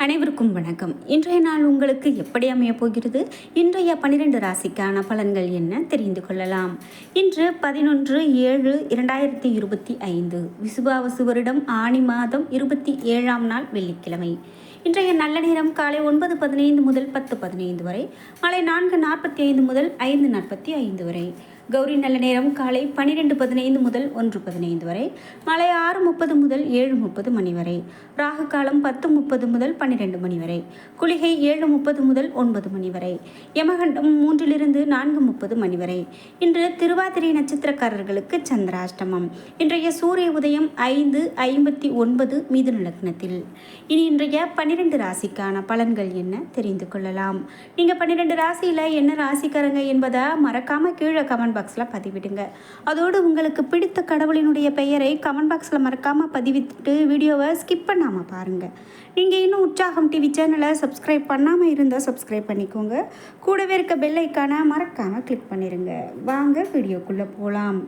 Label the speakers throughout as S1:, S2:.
S1: அனைவருக்கும் வணக்கம். இன்றைய நாள் உங்களுக்கு எப்படி அமையப் போகிறது? இன்றைய பனிரெண்டு ராசிக்கான பலன்கள் என்ன? தெரிந்து கொள்ளலாம். இன்று பதினொன்று ஏழு இரண்டாயிரத்தி இருபத்தி ஐந்து. விசுபாவசு வருடம் ஆணி மாதம் இருபத்தி ஏழாம் நாள் வெள்ளிக்கிழமை. இன்றைய நல்ல நேரம் காலை ஒன்பது பதினைந்து முதல் பத்து பதினைந்து வரை மாலை நான்கு நாற்பத்தி ஐந்து முதல் ஐந்து நாற்பத்தி ஐந்து வரை. கௌரி நல்ல நேரம். காலை பன்னிரெண்டு பதினைந்து முதல் ஒன்று பதினைந்து வரை. மாலை ஆறு முப்பது முதல் ஏழு முப்பது மணி வரை. ராகு காலம் பத்து முப்பது முதல் பன்னிரெண்டு மணி வரை. குளிகை ஏழு முப்பது முதல் ஒன்பது மணி வரை. யமகண்டம் மூன்றிலிருந்து நான்கு முப்பது மணி வரை. இன்று திருவாதிரை நட்சத்திரக்காரர்களுக்கு சந்திராஷ்டமம். இன்றைய சூரிய உதயம் ஐந்து ஐம்பத்தி ஒன்பது மீதுன லக்னத்தில் இனி இன்றைய பன்னிரெண்டு ராசிக்கான பலன்கள் என்ன தெரிந்து கொள்ளலாம். நீங்கள் பன்னிரெண்டு ராசியில் என்ன ராசிக்காரங்க என்பதை மறக்காமல் கீழே கமெண்ட் பாக்ஸில் பதிவிடுங்க. அதோடு உங்களுக்கு பிடித்த கடவுளினுடைய பெயரை கமெண்ட் பாக்ஸில் மறக்காமல் பதிவிட்டு வீடியோவை ஸ்கிப் பண்ணாமல் பாருங்கள் நீங்கள் இன்னும் உற்சாகம் டிவி சேனலை சப்ஸ்கிரைப் பண்ணாமல் இருந்தால் சப்ஸ்கிரைப் பண்ணிக்கோங்க. கூடவே இருக்க பெல் ஐக்கானை மறக்காமல் கிளிக் பண்ணிடுங்க வாங்க வீடியோக்குள்ளே போகலாம்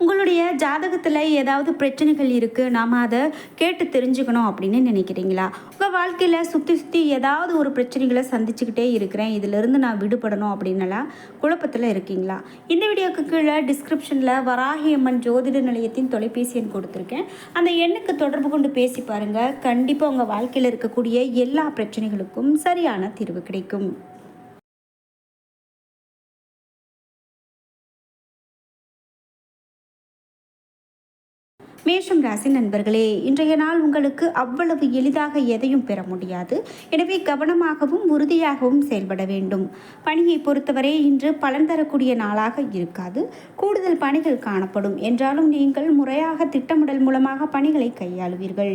S1: உங்களுடைய ஜாதகத்தில் ஏதாவது பிரச்சனைகள் இருக்குது நாம் அதை கேட்டு தெரிஞ்சுக்கணும் அப்படின்னு நினைக்கிறீங்களா? உங்கள் வாழ்க்கையில் சுற்றி சுற்றி ஏதாவது ஒரு பிரச்சனைகளை சந்திச்சுக்கிட்டே இருக்கிறேன் இதிலிருந்து நான் விடுபடணும் அப்படின்னலாம் குழப்பத்தில் இருக்கீங்களா? இந்த வீடியோக்கு கீழே டிஸ்கிரிப்ஷனில் வராகியம்மன் ஜோதிட நிலையத்தின் தொலைபேசி எண் கொடுத்துருக்கேன். அந்த எண்ணுக்கு தொடர்பு கொண்டு பேசி பாருங்கள் கண்டிப்பாக உங்கள் வாழ்க்கையில் இருக்கக்கூடிய எல்லா பிரச்சனைகளுக்கும் சரியான தீர்வு கிடைக்கும். மேஷம் ராசி நண்பர்களே இன்றைய நாள் உங்களுக்கு அவ்வளவு எளிதாக எதையும் பெற முடியாது. எனவே கவனமாகவும் உறுதியாகவும் செயல்பட வேண்டும். பணியை பொறுத்தவரை இன்று பலன் தரக்கூடிய நாளாக இருக்காது. கூடுதல் பணிகள் காணப்படும். என்றாலும் நீங்கள் முறையாக திட்டமிடல் மூலமாக பணிகளை கையாளுவீர்கள்.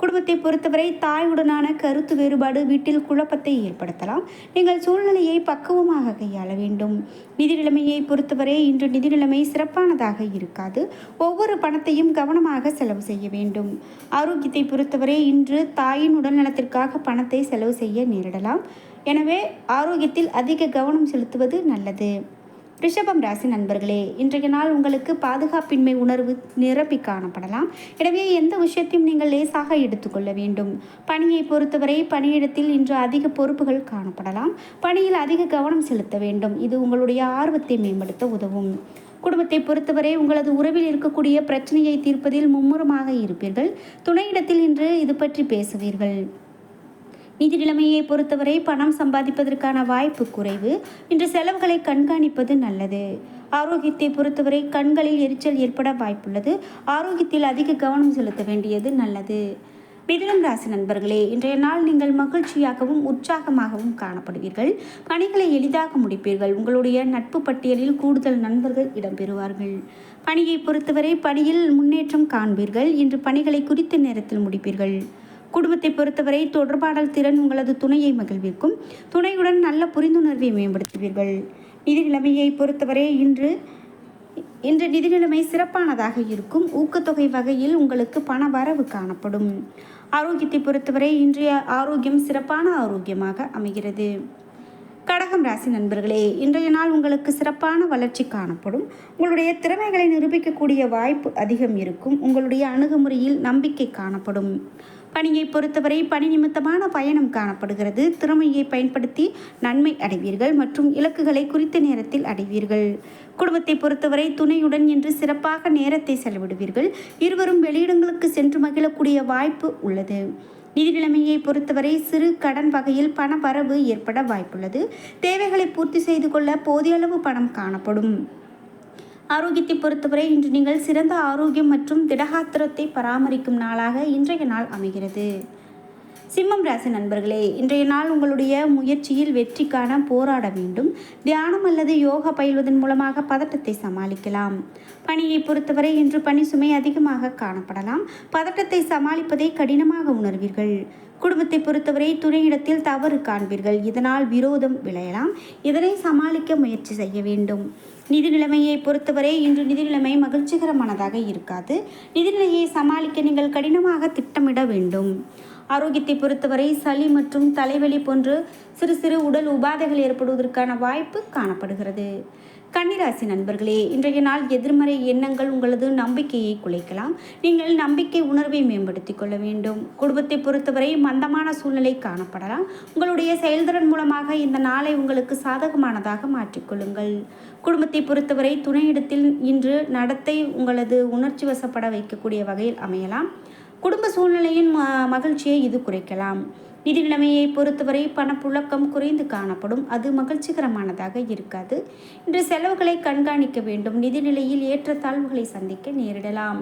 S1: குடும்பத்தை பொறுத்தவரை தாயுடனான கருத்து வேறுபாடு வீட்டில் குழப்பத்தை ஏற்படுத்தலாம். நீங்கள் சூழ்நிலையை பக்குவமாக கையாள வேண்டும். நிதி நிலைமையை பொறுத்தவரை இன்று நிதி நிலைமை சிறப்பானதாக இருக்காது. ஒவ்வொரு பணத்தையும் கவனமாக செலவு செய்ய வேண்டும். ஆரோக்கியத்தை பொறுத்தவரை இன்று தாயின் உடல்நலத்திற்காக பணத்தை செலவு செய்ய நேரிடலாம். எனவே ஆரோக்கியத்தில் அதிக கவனம் செலுத்துவது நல்லது. ரிஷபம் ராசி நண்பர்களே இன்றைய நாள் உங்களுக்கு பாதுகாப்பின்மை உணர்வு நிரப்பி காணப்படலாம். எனவே எந்த விஷயத்தையும் நீங்கள் லேசாக எடுத்துக்கொள்ள வேண்டும். பணியை பொறுத்தவரை பணியிடத்தில் இன்று அதிக பொறுப்புகள் காணப்படலாம். பணியில் அதிக கவனம் செலுத்த வேண்டும். இது உங்களுடைய ஆர்வத்தை மேம்படுத்த உதவும். குடும்பத்தை பொறுத்தவரை உங்களது உறவில் இருக்கக்கூடிய பிரச்சனையை தீர்ப்பதில் மும்முரமாக இருப்பீர்கள். துணையிடத்தில் இன்று இது பற்றி பேசுவீர்கள். நிதி நிலைமையை பொறுத்தவரை பணம் சம்பாதிப்பதற்கான வாய்ப்பு குறைவு. இன்று செலவுகளை கண்காணிப்பது நல்லது. ஆரோக்கியத்தை பொறுத்தவரை கண்களில் எரிச்சல் ஏற்பட வாய்ப்புள்ளது. ஆரோக்கியத்தில் அதிக கவனம் செலுத்த வேண்டியது நல்லது. மிதுனம் ராசி நண்பர்களே இன்றைய நாள் நீங்கள் மகிழ்ச்சியாகவும் உற்சாகமாகவும் காணப்படுவீர்கள். பணிகளை எளிதாக முடிப்பீர்கள். உங்களுடைய நட்பு பட்டியலில் கூடுதல் நண்பர்கள் இடம்பெறுவார்கள். பணியை பொறுத்தவரை பணியில் முன்னேற்றம் காண்பீர்கள். இன்று பணிகளை குறித்த நேரத்தில் முடிப்பீர்கள். குடும்பத்தை பொறுத்தவரை தொடர்பாடல் திறன் உங்களது துணையை மகிழ்விக்கும். துணையுடன் நல்ல புரிந்துணர்வை மேம்படுத்துவீர்கள். நிதி நிலைமையை பொறுத்தவரை இன்று இன்று நிதி நிலைமை சிறப்பானதாக இருக்கும். ஊக்கத்தொகை வகையில் உங்களுக்கு பண வரவு காணப்படும். ஆரோக்கியத்தை பொறுத்தவரை இன்றைய ஆரோக்கியம் சிறப்பான ஆரோக்கியமாக அமைகிறது. கடகம் ராசி நண்பர்களே இன்றைய நாள் உங்களுக்கு சிறப்பான வளர்ச்சி காணப்படும். உங்களுடைய திறமைகளை நிரூபிக்கக்கூடிய வாய்ப்பு அதிகம் இருக்கும். உங்களுடைய அணுகுமுறையில் நம்பிக்கை காணப்படும். பணியை பொறுத்தவரை பணி நிமித்தமான பயணம் காணப்படுகிறது. திறமையை பயன்படுத்தி நன்மை அடைவீர்கள் மற்றும் இலக்குகளை குறித்த நேரத்தில் அடைவீர்கள். குடும்பத்தை பொறுத்தவரை துணையுடன் என்று சிறப்பாக நேரத்தை செலவிடுவீர்கள். இருவரும் வெளியிடங்களுக்கு சென்று மகிழக்கூடிய வாய்ப்பு உள்ளது. நிதி நிலைமையை பொறுத்தவரை சிறு கடன் வகையில் பண வரவு ஏற்பட வாய்ப்புள்ளது. தேவைகளை பூர்த்தி செய்து கொள்ள போதிய அளவு பணம் காணப்படும். ஆரோக்கியத்தை பொறுத்தவரை இன்று நீங்கள் சிறந்த ஆரோக்கியம் மற்றும் திடகாத்திரத்தை பராமரிக்கும் நாளாக இன்றைய நாள் அமைகிறது. சிம்மம் ராசி நண்பர்களே இன்றைய நாள் உங்களுடைய முயற்சியில் வெற்றிக்கான போராட வேண்டும். தியானம் அல்லது யோகா பயில்வதன் மூலமாக பதட்டத்தை சமாளிக்கலாம். பணியை பொறுத்தவரை இன்று பணி சுமை அதிகமாக காணப்படலாம். பதட்டத்தை சமாளிப்பதை கடினமாக உணர்வீர்கள். குடும்பத்தை பொறுத்தவரை துணையிடத்தில் தவறு காண்பீர்கள். இதனால் விரோதம் விளையலாம். இதனை சமாளிக்க முயற்சி செய்ய வேண்டும். நிதி நிலைமையை பொறுத்தவரை இன்று நிதி நிலைமை மகிழ்ச்சிகரமானதாக இருக்காது. நிதிநிலையை சமாளிக்க நீங்கள் கடினமாக திட்டமிட வேண்டும். ஆரோக்கியத்தை பொறுத்தவரை சளி மற்றும் தலைவலி போன்று சிறு சிறு உடல் உபாதைகள் ஏற்படுவதற்கான வாய்ப்பு காணப்படுகிறது. கன்னிராசி நண்பர்களே இன்றைய நாள் எதிர்மறை எண்ணங்கள் உங்களது நம்பிக்கையை குலைக்கலாம். நீங்கள் நம்பிக்கை உணர்வை மேம்படுத்திக் கொள்ள வேண்டும். குடும்பத்தை பொறுத்தவரை மந்தமான சூழ்நிலை காணப்படலாம். உங்களுடைய செயல்திறன் மூலமாக இந்த நாளை உங்களுக்கு சாதகமானதாக மாற்றிக்கொள்ளுங்கள் குடும்பத்தை பொறுத்தவரை துணையிடத்தில் இன்று நடத்தை உங்களது உணர்ச்சி வசப்பட வைக்கக்கூடிய வகையில் அமையலாம். குடும்ப சூழ்நிலையின் ம- மகிழ்ச்சியை இது குறைக்கலாம். நிதி நிலைமையை பொறுத்தவரை பணப்புழக்கம் குறைந்து காணப்படும். அது மகிழ்ச்சிகரமானதாக இருக்காது. இன்று செலவுகளை கண்காணிக்க வேண்டும். நிதி நிலையில் ஏற்றத்தாழ்வுகளை சந்திக்க நேரிடலாம்.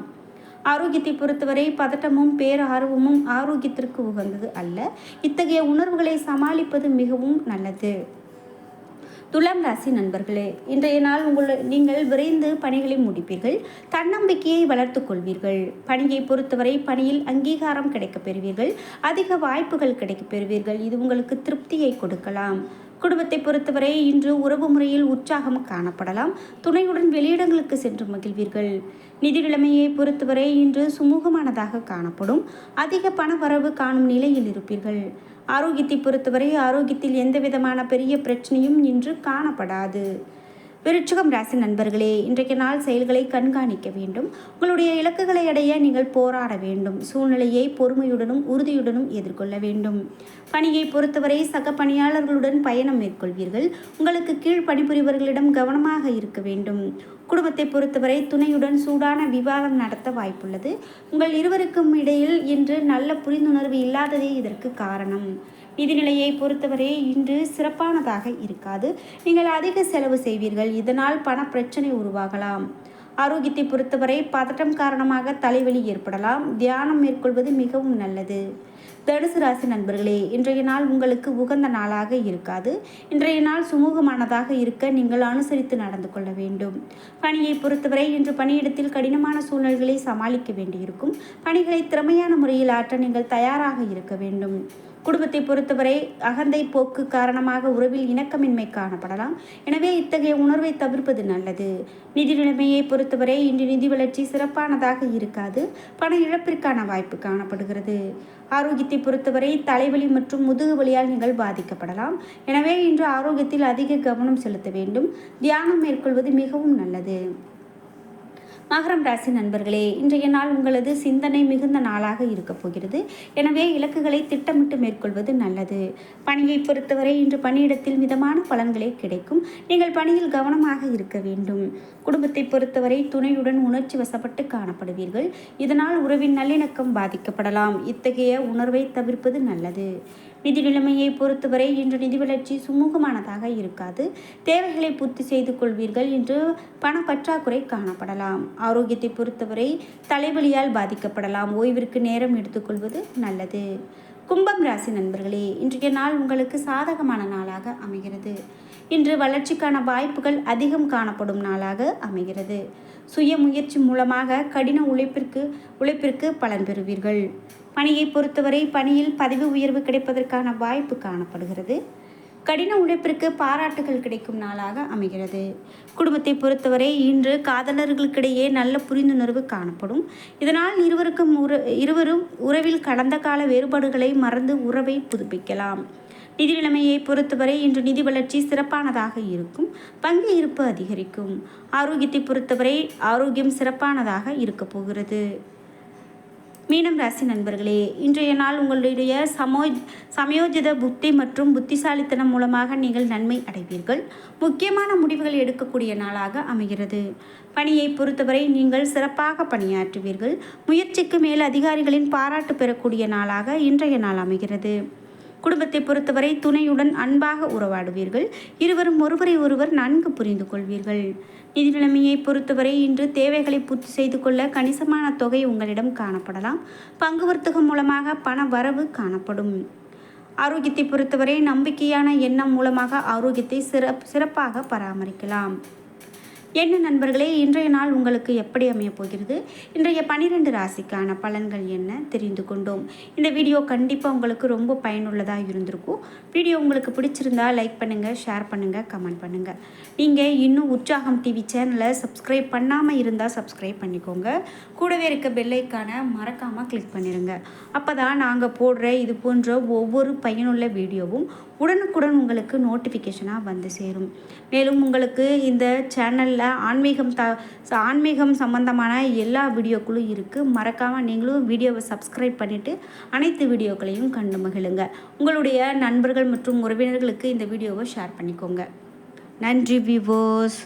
S1: ஆரோக்கியத்தை பொறுத்தவரை பதட்டமும் பேரார்வமும் ஆரோக்கியத்திற்கு உகந்தது அல்ல. இத்தகைய உணர்வுகளை சமாளிப்பது மிகவும் நல்லது. துலாம் ராசி நண்பர்களே இன்றைய நாள் உங்கள் நீங்கள் விரைந்து பணிகளை முடிப்பீர்கள். தன்னம்பிக்கையை வளர்த்துக் கொள்வீர்கள். பணியை பொறுத்தவரை பணியில் அங்கீகாரம் கிடைக்கப் பெறுவீர்கள். அதிக வாய்ப்புகள் கிடைக்கப் பெறுவீர்கள். இது உங்களுக்கு திருப்தியை கொடுக்கலாம். குடும்பத்தை பொறுத்தவரை இன்று உறவு முறையில் உற்சாகம் காணப்படலாம். துணையுடன் வெளியிடங்களுக்கு சென்று மகிழ்வீர்கள். நிதி நிலைமையை பொறுத்தவரை இன்று சுமூகமானதாக காணப்படும். அதிக பண வரவு காணும் நிலையில் இருப்பீர்கள். ஆரோக்கியத்தை பொறுத்தவரை ஆரோக்கியத்தில் எந்த விதமான பெரிய பிரச்சனையும் இன்று காணப்படாது. விருச்சிகம் ராசி நண்பர்களே இன்றைக்கு நாள் செயல்களை கண்காணிக்க வேண்டும். உங்களுடைய இலக்குகளை அடைய நீங்கள் போராட வேண்டும். சூழ்நிலையை பொறுமையுடனும் உறுதியுடனும் எதிர்கொள்ள வேண்டும். பணியை பொறுத்தவரை சக பணியாளர்களுடன் பயணம் மேற்கொள்வீர்கள். உங்களுக்கு கீழ் பணிபுரிவர்களிடம் கவனமாக இருக்க வேண்டும். குடும்பத்தை பொறுத்தவரை துணையுடன் சூடான விவாதம் நடத்த வாய்ப்புள்ளது. உங்கள் இருவருக்கும் இடையில் இன்று நல்ல புரிந்துணர்வு இல்லாததே இதற்கு காரணம். நிதிநிலையை பொறுத்தவரை இன்று சிறப்பானதாக இருக்காது. நீங்கள் அதிக செலவு செய்வீர்கள். இதனால் பண பிரச்சனை உருவாகலாம். ஆரோக்கியத்தை பொறுத்தவரை பதட்டம் காரணமாக தலைவலி ஏற்படலாம். தியானம் மேற்கொள்வது மிகவும் நல்லது. தடுசு ராசி நண்பர்களே இன்றைய நாள் உங்களுக்கு உகந்த நாளாக இருக்காது. இன்றைய நாள் சுமூகமானதாக இருக்க நீங்கள் அனுசரித்து நடந்து கொள்ள வேண்டும். பணியை பொறுத்தவரை இன்று பணியிடத்தில் கடினமான சூழ்நிலைகளை சமாளிக்க வேண்டியிருக்கும். பணிகளை திறமையான முறையில் ஆற்ற நீங்கள் தயாராக இருக்க வேண்டும். குடும்பத்தை பொறுத்தவரை அகந்தை போக்கு காரணமாக உறவில் இணக்கமின்மை காணப்படலாம். எனவே இத்தகைய உணர்வை தவிர்ப்பது நல்லது. நிதி நிலைமையை பொறுத்தவரை இன்று நிதி வளர்ச்சி சிறப்பானதாக இருக்காது. பண இழப்பிற்கான வாய்ப்பு காணப்படுகிறது. ஆரோக்கியத்தை பொறுத்தவரை தலைவலி மற்றும் முதுகு வலியால் நீங்கள் பாதிக்கப்படலாம். எனவே இன்று ஆரோக்கியத்தில் அதிக கவனம் செலுத்த வேண்டும். தியானம் மேற்கொள்வது மிகவும் நல்லது. மகரம் ராசி நண்பர்களே இன்றைய நாள் உங்களது சிந்தனை மிகுந்த நாளாக இருக்கப் போகிறது. எனவே இலக்குகளை திட்டமிட்டு மேற்கொள்வது நல்லது. பணியை பொறுத்தவரை இன்று பணியிடத்தில் மிதமான பலன்களே கிடைக்கும். நீங்கள் பணியில் கவனமாக இருக்க வேண்டும். குடும்பத்தை பொறுத்தவரை துணையுடன் உணர்ச்சி வசப்பட்டு காணப்படுவீர்கள். இதனால் உறவின் நல்லிணக்கம் பாதிக்கப்படலாம். இத்தகைய உணர்வை தவிர்ப்பது நல்லது. நிதி நிலைமையை பொறுத்தவரை இன்று நிதி வளர்ச்சி சுமூகமானதாக இருக்காது. தேவைகளை பூர்த்தி செய்து கொள்வீர்கள் இன்று பண பற்றாக்குறை காணப்படலாம். ஆரோக்கியத்தை பொறுத்தவரை தலைவலியால் பாதிக்கப்படலாம். ஓய்விற்கு நேரம் எடுத்துக்கொள்வது நல்லது. கும்பம் ராசி நண்பர்களே இன்றைய நாள் உங்களுக்கு சாதகமான நாளாக அமைகிறது. இன்று வளர்ச்சிக்கான வாய்ப்புகள் அதிகம் காணப்படும் நாளாக அமைகிறது. சுய முயற்சி மூலமாக கடின உழைப்பிற்கு உழைப்பிற்கு பலன் பெறுவீர்கள். பணியை பொறுத்தவரை பணியில் பதவி உயர்வு கிடைப்பதற்கான வாய்ப்பு காணப்படுகிறது. கடின உழைப்பிற்கு பாராட்டுகள் கிடைக்கும் நாளாக அமைகிறது. குடும்பத்தை பொறுத்தவரை இன்று காதலர்களுக்கிடையே நல்ல புரிந்துணர்வு காணப்படும். இதனால் இருவருக்கும் உற இருவரும் உறவில் கடந்த கால வேறுபாடுகளை மறந்து உறவை புதுப்பிக்கலாம். நிதி நிலைமையை பொறுத்தவரை இன்று நிதி வளர்ச்சி சிறப்பானதாக இருக்கும். பங்கு இருப்பு அதிகரிக்கும். ஆரோக்கியத்தை பொறுத்தவரை ஆரோக்கியம் சிறப்பானதாக இருக்கப் போகிறது. மீனம் ராசி நண்பர்களே இன்றைய நாள் உங்களுடைய சமோ சமயோஜித புத்தி மற்றும் புத்திசாலித்தனம் மூலமாக நீங்கள் நன்மை அடைவீர்கள். முக்கியமான முடிவுகள் எடுக்கக்கூடிய நாளாக அமைகிறது. பணியை பொறுத்தவரை நீங்கள் சிறப்பாக பணியாற்றுவீர்கள். முயற்சிக்கு மேல் அதிகாரிகளின் பாராட்டு பெறக்கூடிய நாளாக இன்றைய நாள் அமைகிறது. குடும்பத்தை பொறுத்தவரை துணையுடன் அன்பாக உறவாடுவீர்கள். இருவரும் ஒருவரை ஒருவர் நன்கு புரிந்து கொள்வீர்கள். நிதி நிலைமையை பொறுத்தவரை இன்று தேவைகளை பூர்த்தி செய்து கொள்ள கணிசமான தொகை உங்களிடம் காணப்படலாம். பங்கு வர்த்தகம் மூலமாக பண வரவு காணப்படும். ஆரோக்கியத்தை பொறுத்தவரை நம்பிக்கையான எண்ணம் மூலமாக ஆரோக்கியத்தை சிறப் சிறப்பாக பராமரிக்கலாம். என்ன நண்பர்களே இன்றைய நாள் உங்களுக்கு எப்படி அமையப் போகிறது? இன்றைய பனிரெண்டு ராசிக்கான பலன்கள் என்ன தெரிந்து கொண்டோம். இந்த வீடியோ கண்டிப்பாக உங்களுக்கு ரொம்ப பயனுள்ளதாக இருந்திருக்கும். வீடியோ உங்களுக்கு பிடிச்சிருந்தா லைக் பண்ணுங்கள் ஷேர் பண்ணுங்கள் கமெண்ட் பண்ணுங்கள் நீங்கள் இன்னும் உற்சாகம் டிவி சேனலை சப்ஸ்கிரைப் பண்ணாமல் இருந்தால் சப்ஸ்கிரைப் பண்ணிக்கோங்க. கூடவே இருக்க பெல்லைக்கான மறக்காமல் கிளிக் பண்ணிடுங்க அப்போ தான் நாங்கள் போடுற இது போன்ற ஒவ்வொரு பயனுள்ள வீடியோவும் உடனுக்குடன் உங்களுக்கு நோட்டிஃபிகேஷனாக வந்து சேரும். மேலும் உங்களுக்கு இந்த சேனலில் ஆன்மீகம் த ஆன்மீகம் சம்பந்தமான எல்லா வீடியோக்களும் இருக்குது மறக்காமல் நீங்களும் வீடியோவை சப்ஸ்கிரைப் பண்ணிவிட்டு அனைத்து வீடியோக்களையும் கண்டு மகிழுங்க. உங்களுடைய நண்பர்கள் மற்றும் உறவினர்களுக்கு இந்த வீடியோவை ஷேர் பண்ணிக்கோங்க. நன்றி விவோஸ்